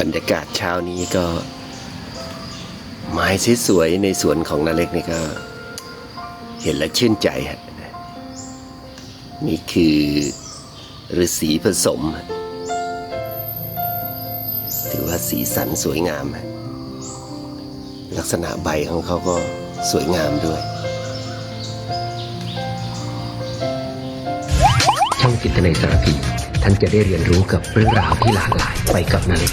บรรยากาศเช้านี้ก็ ไม้สวยๆในสวนของนาเล็กนี่ก็ เห็นแล้วชื่นใจฮะนี่คือฤาษีผสม ถือว่าสีสันสวยงาม ลักษณะใบของเขาก็สวยงามด้วย ช่องจิตในสารพีท่านจะได้เรียนรู้กับเรื่องราวที่หลากหลายไปกับนาเล็ก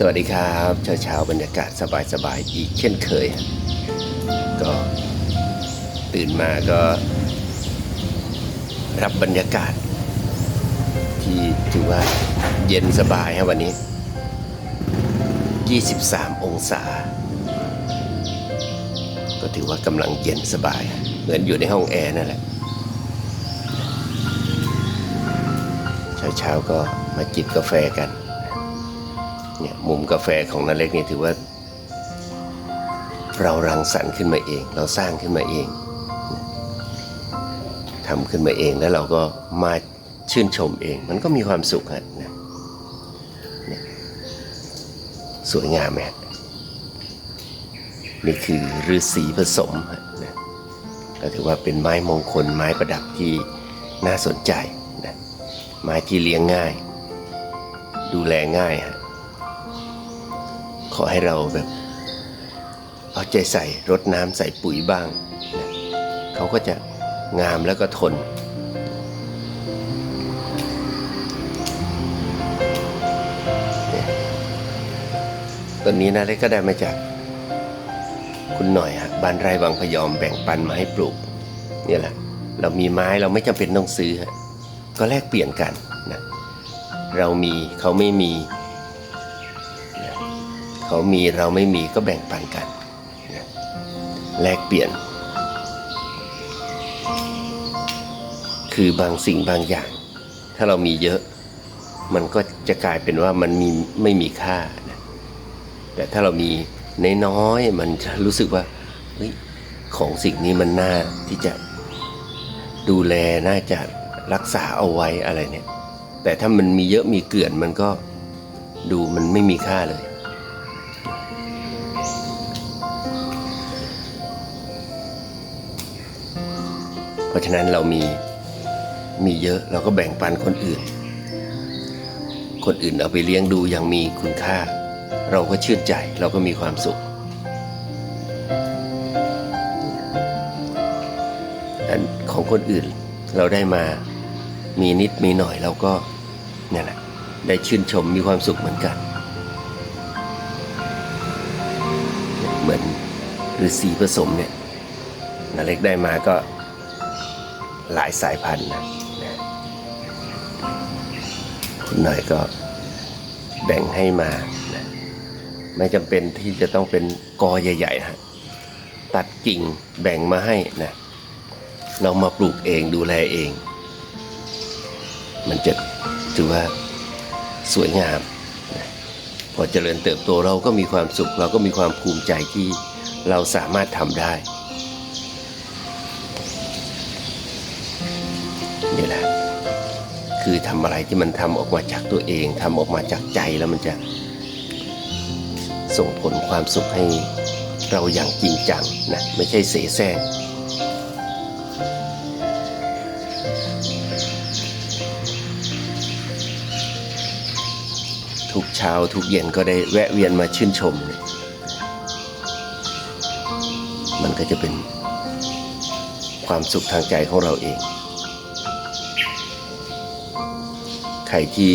สวัสดีครับเช้าเช้าบรรยากาศสบายๆอีกเช่นเคย ก็ตื่นมาก็รับบรรยากาศ ที่ถือว่าเย็นสบายฮะวันนี้ 23 องศา ก็ถือว่ากำลังเย็นสบาย เหมือนอยู่ในห้องแอร์นั่นแหละเช้าๆก็มาจิบกาแฟกัน เนี่ยมุมกาแฟของนาเล็กนี่ถือว่า เรารังสรรค์ขึ้นมาเอง เราสร้างขึ้นมาเองทำขึ้นมาเองแล้วเราก็มาชื่นชมเอง มันก็มีความสุขฮะนะสวยงามไหมนี่คือฤาษีผสมนะก็ถือว่าเป็นไม้มงคลไม้ประดับที่น่าสนใจนะไม้ที่เลี้ยงง่าย ดูแลง่ายฮะ ขอให้เราแบบ เอาใจใส่รดน้ำใส่ปุ๋ยบ้างนะเขาก็จะงามแล้วก็ทน ต้นนี้นะได้ก็ได้มาจาก คุณหน่อยฮะบ้านไร่บางพยอมแบ่งปันมาให้ปลูกเนี่ยแหละ เรามีไม้เราไม่จำเป็นต้องซื้อฮะก็แลกเปลี่ยนกันนะเรามีเขาไม่มี เขามีเราไม่มีก็แบ่งปันกัน แลกเปลี่ยน คือบางสิ่งบางอย่าง ถ้าเรามีเยอะ มันก็จะกลายเป็นว่ามันมีไม่มีค่านะแต่ถ้าเรามีน้อยๆมันจะรู้สึกว่าของสิ่งนี้มันน่าที่จะดูแลน่าจะรักษาเอาไว้อะไรเนี่ย แต่ถ้ามันมีเยอะมีเกลื่อนมันก็ดูมันไม่มีค่าเลย ราะฉะนั้นเรามีมีเยอะเราก็แบ่งปันคนอื่น คนอื่นเอาไปเลี้ยงดูอย่างมีคุณค่า เราก็ชื่นใจเราก็มีความสุขอันของคนอื่นเราได้มามีนิดมีหน่อยเราก็เนี่ยแหละได้ชื่นชมมีความสุขเหมือนกัน เหมือนฤาษีผสมเนี่ยนาเล็กได้มาก็ หลายสายพันธุ์นะคุณหน่อยก็แบ่งให้มานะไม่จำเป็นที่จะต้องเป็นกอใหญ่ๆนะตัดกิ่งแบ่งมาให้นะเรามาปลูกเองดูแลเอง มันจะถือว่าสวยงามนะพอเจริญเติบโตเราก็มีความสุข เราก็มีความภูมิใจที่เราสามารถทำได้ นี่แหละ คือทำอะไรที่มันทำออกมาจากตัวเองทำออกมาจากใจแล้วมันจะ ส่งผลความสุขให้เราอย่างจริงจังนะไม่ใช่เสแสร้งทุกเช้าทุกเย็นก็ได้แวะเวียนมาชื่นชม มันก็จะเป็นความสุขทางใจของเราเอง ใครที่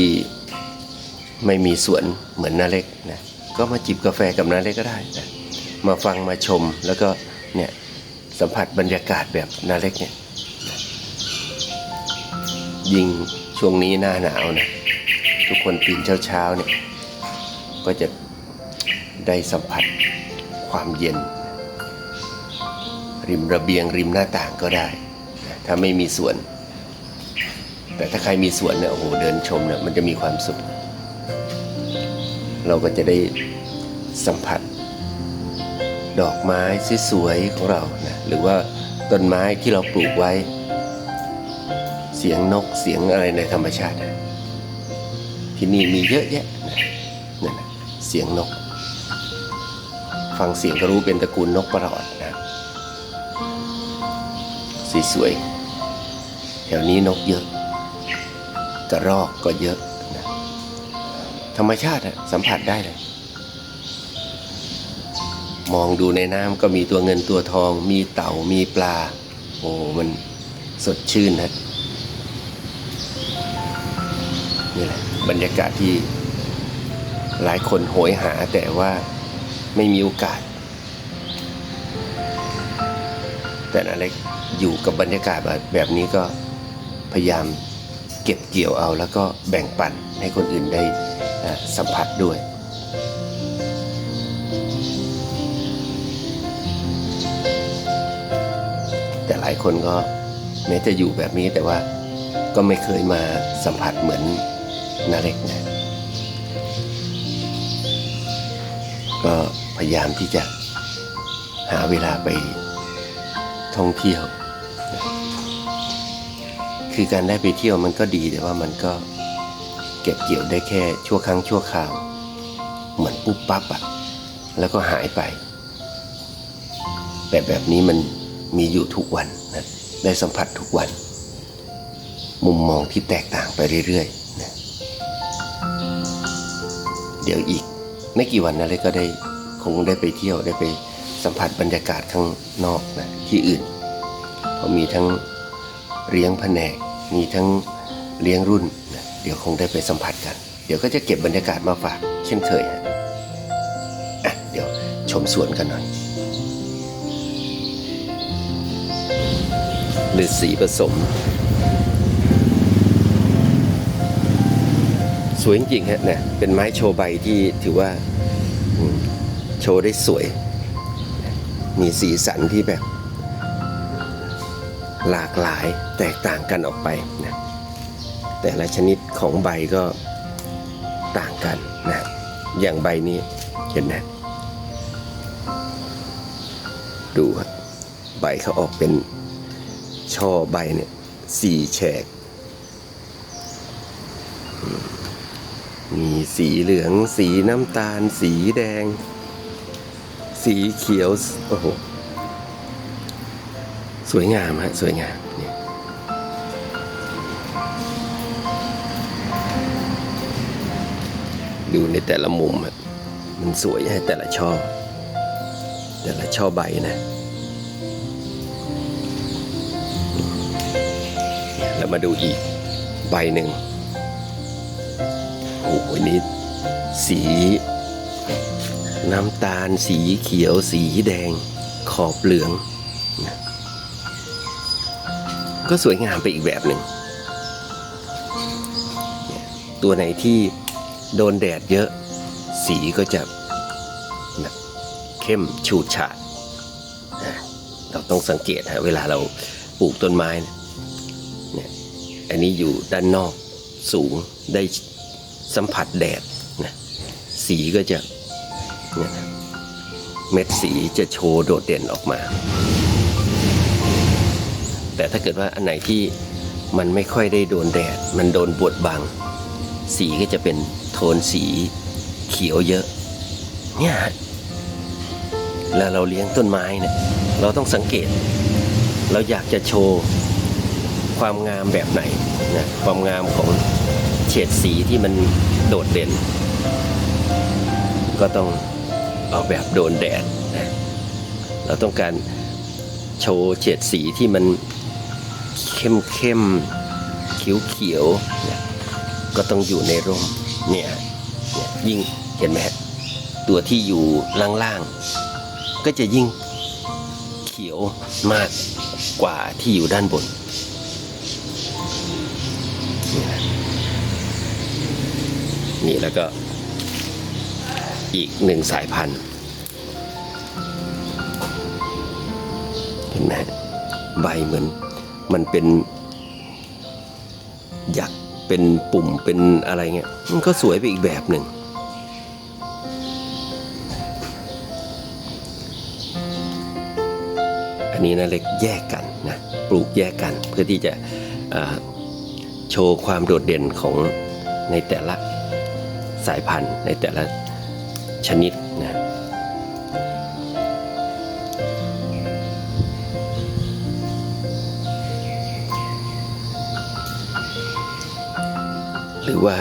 ไม่มีสวนเหมือนนาเล็กนะก็มาจิบกาแฟกับนาเล็กก็ได้นะมาฟังมาชมแล้วก็เนี่ยสัมผัสบรรยากาศแบบนาเล็กเนี่ยยิ่งช่วงนี้หน้าหนาวนะทุกคนตื่นเช้าๆเนี่ยก็จะได้สัมผัสความเย็น ริมระเบียงริมหน้าต่างก็ได้ ถ้าไม่มีสวน แต่ถ้าใครมีสวนเนี่ยโอ้โหเดินชมเนี่ยมันจะมีความสุข เราก็จะได้สัมผัส ดอกไม้สวยๆของเรานะหรือว่าต้นไม้ที่เราปลูกไว้ เสียงนกเสียงอะไรในธรรมชาตินะที่นี่มีเยอะแยะนะนั่นนะเสียงนก ฟังเสียงก็รู้เป็นตระกูลนกประหลอดนะสวยๆแถวนี้นกเยอะ กระรอกก็เยอะนะธรรมชาติสัมผัสได้เลย มองดูในน้ำก็มีตัวเงินตัวทอง มีเต่ามีปลา โอ้มันสดชื่นนะนี่แหละบรรยากาศที่หลายคนโหยหาแต่ว่าไม่มีโอกาส แต่นาเล็กอยู่กับบรรยากาศแบบนี้ก็พยายาม เก็บเกี่ยวเอาแล้วก็แบ่งปันให้คนอื่นได้สัมผัสด้วย แต่หลายคนก็แม้จะอยู่แบบนี้แต่ว่าก็ไม่เคยมาสัมผัสเหมือนนาเล็กนะก็พยายามที่จะหาเวลาไปท่องเที่ยว คือการได้ไปเที่ยวมันก็ดีแต่ว่ามันก็เก็บเกี่ยวได้แค่ชั่วครั้งชั่วคราว เหมือนปุ๊บปั๊บอะแล้วก็หายไป แต่แบบนี้มันมีอยู่ทุกวันนะได้สัมผัสทุกวัน มุมมองที่แตกต่างไปเรื่อยๆนะเดี๋ยวอีกไม่กี่วันนะเลยก็ได้คงได้ไปเที่ยวได้ไปสัมผัสบรรยากาศข้างนอกนะที่อื่น เพราะมีทั้งเลี้ยงแผนก มีทั้งเลี้ยงรุ่นนะเดี๋ยวคงได้ไปสัมผัสกัน เดี๋ยวก็จะเก็บบรรยากาศมาฝาก เช่นเคยฮะอะเดี๋ยวชมสวนกันหน่อยหรือสีผสม สวยจริงๆฮะเนี่ยเป็นไม้โชว์ใบที่ถือว่าโชว์ได้สวย มีสีสันที่แบบ หลากหลายแตกต่างกันออกไปนะแต่ละชนิดของใบก็ต่างกันนะอย่างใบนี้เห็นไหมดูใบเขาออกเป็นช่อใบเนี่ยสี่แฉกมมีสีเหลือง สีน้ำตาล สีแดง สีเขียว โอ้โห สวยงามฮะสวยงามนี่ดูในแต่ละมุมอะมันสวยฮะแต่ละช่อ แต่ละช่อใบนะแล้วมาดูอีกใบหนึ่งโอ้โหนี่สี น้ำตาลสีเขียวสีแดง ขอบเหลืองนะ ก็สวยงามไปอีกแบบหนึ่งตัวไหนที่โดนแดดเยอะ สีก็จะแบบเข้มฉูดฉาด เราต้องสังเกตฮะเวลาเราปลูกต้นไม้นะเนี่ยอันนี้อยู่ด้านนอกสูงได้สัมผัสแดดนะสีก็จะเม็ดสีจะโชว์โดดเด่นออกมา แต่ถ้าเกิดว่าอันไหนที่มันไม่ค่อยได้โดนแดด มันโดนบดบัง สีก็จะเป็นโทนสีเขียวเยอะ เนี่ยแล้วเราเลี้ยงต้นไม้เนี่ยเราต้องสังเกต เราอยากจะโชว์ความงามแบบไหนนะความงามของเฉดสีที่มันโดดเด่น ก็ต้องเอาแบบโดนแดดนะเราต้องการโชว์เฉดสีที่มัน เข้มเข้มเขียวเขียวๆนะก็ต้องอยู่ในร่มเนี่ยเนี่ยยิ่งเห็นไหมฮะตัวที่อยู่ล่างๆ ก็จะยิ่งเขียวมากกว่าที่อยู่ด้านบน นี่นะนี่แล้วก็อีกหนึ่งสายพันธุ์เห็นไหมใบเหมือน มันเป็นหยักเป็นปุ่มเป็นอะไรเงี้ยมันก็สวยไปอีกแบบหนึ่งอันนี้นะเล็กแยกกันนะปลูกแยกกันเพื่อที่จะโชว์ความโดดเด่นของในแต่ละสายพันธุ์ในแต่ละชนิดนะ หรือว่า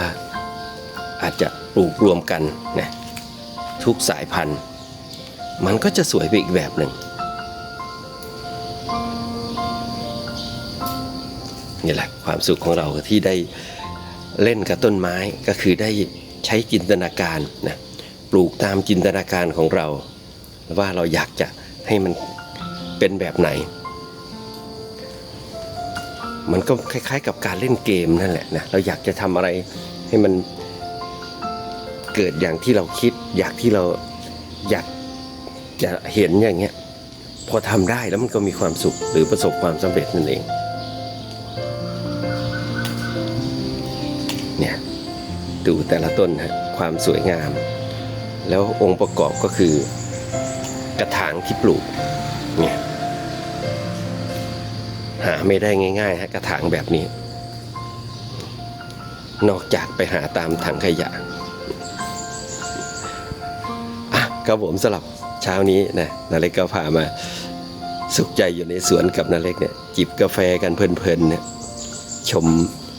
อาจจะปลูกรวมกันนะทุกสายพันธุ์ มันก็จะสวยไปอีกแบบหนึ่งนี่แหละความสุขของเราที่ได้เล่นกับต้นไม้ก็คือได้ใช้จินตนาการนะปลูกตามจินตนาการของเรา ว่าเราอยากจะให้มันเป็นแบบไหน มันก็คล้าย ๆ กับการเล่นเกมนั่นแหละนะเราอยากจะทำอะไรให้มันเกิดอย่างที่เราคิด อยากที่เราอยากจะเห็นอย่างเงี้ยพอทำได้แล้วมันก็มีความสุขหรือประสบความสำเร็จนั่นเองเนี่ยดูแต่ละต้นฮะความสวยงาม แล้วองค์ประกอบก็คือกระถางที่ปลูก หาไม่ได้ง่ายๆฮะกระถางแบบนี้ นอกจากไปหาตามถังขยะอะครับผมสลับเช้านี้นะนาเล็กก็พามาสุขใจอยู่ในสวนกับนาเล็กเนี่ยจิบกาแฟกันเพลินๆเนี่ยชม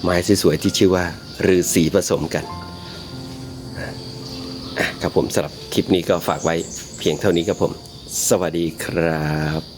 ไม้สวยๆที่ชื่อว่ารือสีผสมกันอะครับผมสำหรับคลิปนี้ก็ฝากไว้เพียงเท่านี้ครับผม สวัสดีครับ